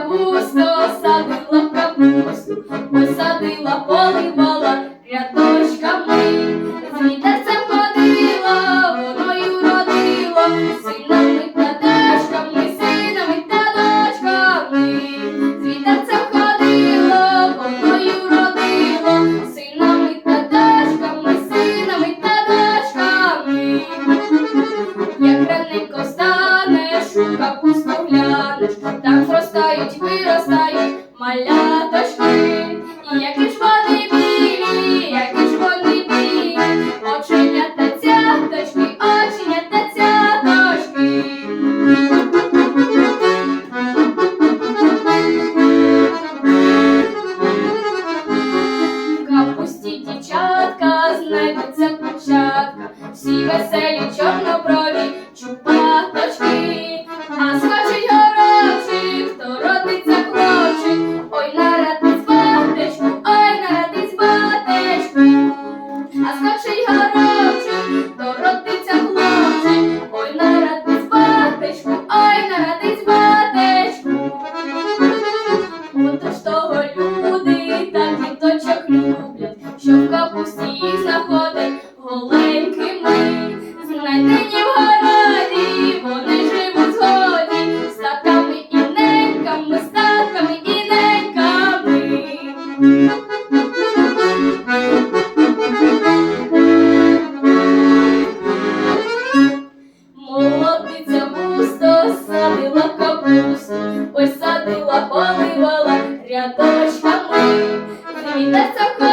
капусту, садила капусту, посадила, поливала рядочками. виростають маляточки, і які ж вони білі, які ж вони білі, оченята цяточки, оченята цяточки. Капусті дівчатка, знайдеться початка, всі веселі. Ой, та діточок люблять, що в капусті їх знаходять. That's so cool.